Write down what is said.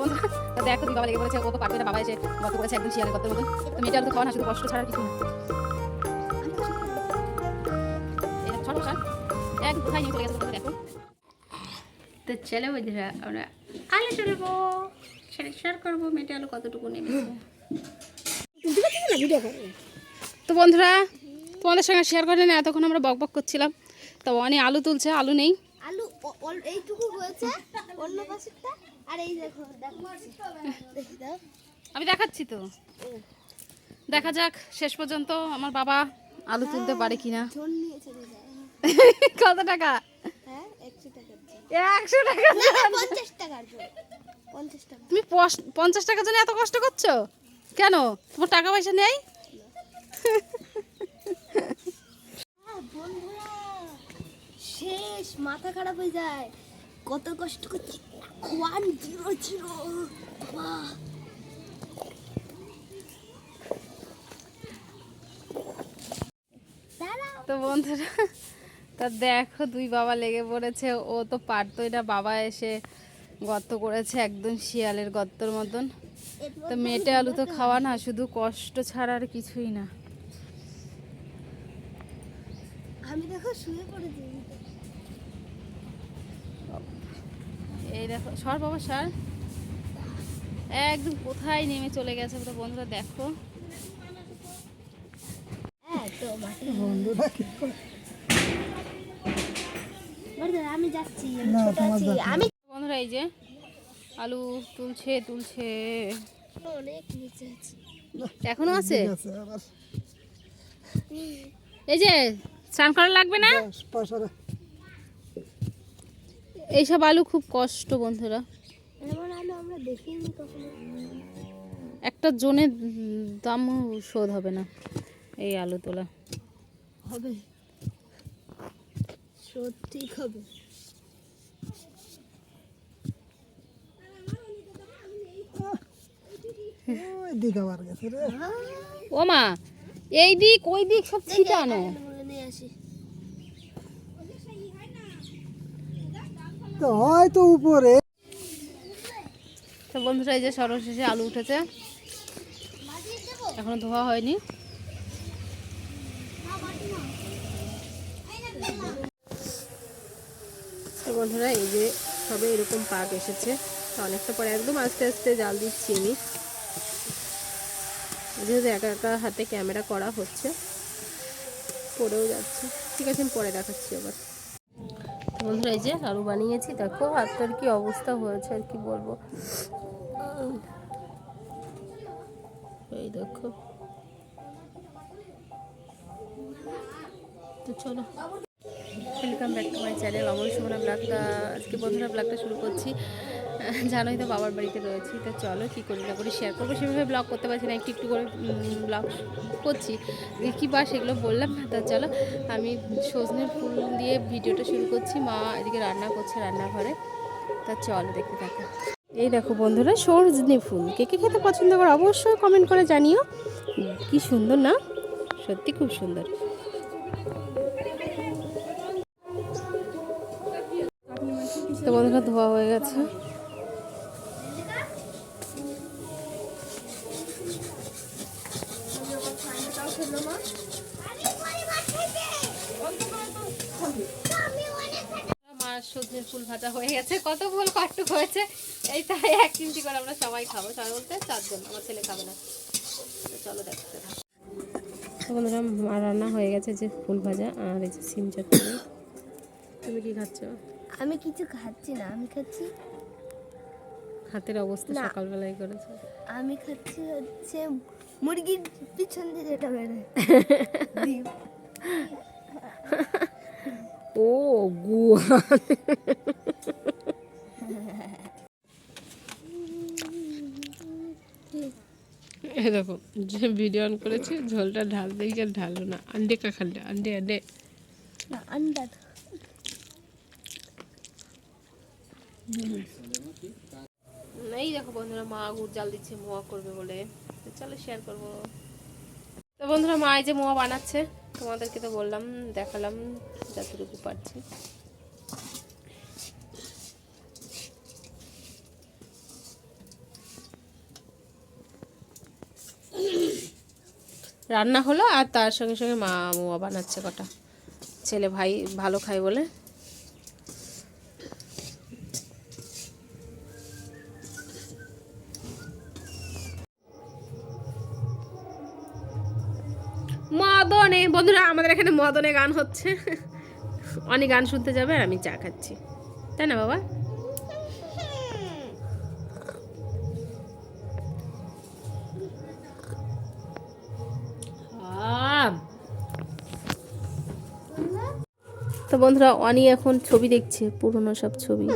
বন্ধুরা তো দেখো তুমি বাবা লেগে বলেছে ও তো পারবে না বাবা এসে গত করেছে একদম শিয়ালের গত মতন। তো মেয়েটা তো খাওয়া না শুধু কষ্ট ছাড়া কিছু না। এই দেখো, সরো, সর। এক কোথায় নিয়ে চলে গেছে দেখো। তো চলো বন্ধুরা আমরা আলু তুলবো সেটা শেয়ার করব মেটে আলু কতটুকু নেমেছে তো বন্ধুরা তোমাদের সঙ্গে শেয়ার করে না এতক্ষণ আমরা বক বক করছিলাম। তো অনেক আলু তুলছে আলু নেই। আলু এইটুকু হয়েছে অন্য পাশেরটা। আর এই দেখো দেখো আমি দেখাচ্ছি তো। দেখা যাক শেষ পর্যন্ত আমার বাবা আলু তুলতে পারে কিনা। কত টাকা? হ্যাঁ একশো টাকা তুমি পঞ্চাশ টাকার জন্য এত কষ্ট করছ? কেন? তোমার টাকা পয়সা নেই? হ্যাঁ, শেষ মাথা খারাপ হয়ে যায়। কত কষ্ট করছি ওয়ান জিরো জিরো তো বন্ধুরা, তা দেখো দুই বাবা লেগে পড়েছে। ও তো পারতোই না, বাবা এসে গর্ত করেছে একদম শিয়ালের গর্তর মতন। তো মেটে আলু তো খাওয়া না, শুধু কষ্ট ছাড়া আর কিছুই না। আমি দেখো শুয়ে পড়েছি এই দেখো সর বাবা সর। একদম কোথায় নেমে চলে গেছে তো বন্ধুরা দেখো। হ্যাঁ বন্ধুরা আমি যাচ্ছি আমি বন্ধুরা এই যে আলু তুলছে তুলছে। অনেক নিচে আছি। এখনও আছে? এই যে স্নান করা লাগবে না? এইসব আলু খুব কষ্ট বন্ধুরা। একটা জনের দামও শোধ হবে না এই আলু তোলা। হবে। সত্যি হবে। ও মা এই দিক ওই দিক সব ছিটানো। নিয়ে আসি। হয়তো উপরে। তো বন্ধুরা, এই যে সর্বশেষে আলু উঠেছে। এখনও ধোয়া হয়নি। তো বন্ধুরা, এই যে সবে এরকম পাক এসেছে। তো অনেকটা পরে একদম আস্তে আস্তে জাল দিচ্ছি আমি। যেহেতু একা একা হাতে ক্যামেরা করা হচ্ছে পড়েও যাচ্ছে। ঠিক আছে, আমি পরে দেখাচ্ছি আবার। বন্ধুরা এই যে আলু বানিয়েছি, দেখো হাতটার কি অবস্থা হয়েছে আর কি বলব। এই দেখো। তো চলো। Welcome back to my channel অবশ্যই আমরা ব্লগটা আজকে বন্ধুরা ব্লগটা শুরু করছি। জানোই তো বাবার বাড়িতে রয়েছি, তো চলো কী করি না করি শেয়ার করব। সেভাবে ব্লগ করতে পারছি না, একটু একটু করে ব্লগ করছি। কী বা সেগুলো বললাম না, তা চলো আমি সজনের ফুল দিয়ে ভিডিওটা শুরু করছি। মা এদিকে রান্না করছে রান্নাঘরে, তা চলো দেখতে থাকো। এই দেখো বন্ধুরা, সজনে ফুল, কে কে খেতে পছন্দ করো অবশ্যই কমেন্ট করে জানিও। কি সুন্দর না? সত্যি খুব সুন্দর। তো বন্ধুরা, ধোয়া হয়ে গেছে। আমার সজনের ফুল ভাজা হয়ে গেছে। কত ফুল হয়েছে। এই তাই এক চিমটি করে আমরা সবাই খাব। সবাই বলতে চারজন আমার ছেলে খাবে না। চলো দেখতে থাকো। বন্ধুরা রান্না হয়ে গেছে যে ফুল ভাজা আর এই যে সিম চাটনি। তুমি কি খাচ্ছ? আমি কিছু খাচ্ছি না। আমি খাচ্ছি হাতের অবস্থা। সকালবেলায় করেছে। আমি খাচ্ছি হচ্ছে মুরগির পিছন দিয়ে যেটা বেরোয়। ও গুয়া। এই দেখো যে ভিডিও অন করেছি ঝোলটা ঢাল দিয়ে দিকে ঢালো না। আন্ডে কা খাল্লে আন্ডে আন্ডে। না আন্ডার এই দেখো বন্ধুরা, মা গুড় জাল দিচ্ছে, মোয়া করবে বলে। চলো শেয়ার করব। তো বন্ধুরা, মা এই যে মোয়া বানাচ্ছে, তোমাদেরকে তো বললাম, দেখালাম, যতটুকু পারছি। রান্না হলো আর তার সঙ্গে সঙ্গে মা মোয়া বানাচ্ছে কটা। ছেলে ভাই ভালো খায় বলে। মদনে, বন্ধুরা, আমাদের এখানে মদনে গান হচ্ছে। অনেক গান শুনতে যাবে আর আমি চা খাচ্ছি। তাই না, বাবা। তো বন্ধুরা, অনি এখন ছবি দেখছে, পুরনো সব ছবি।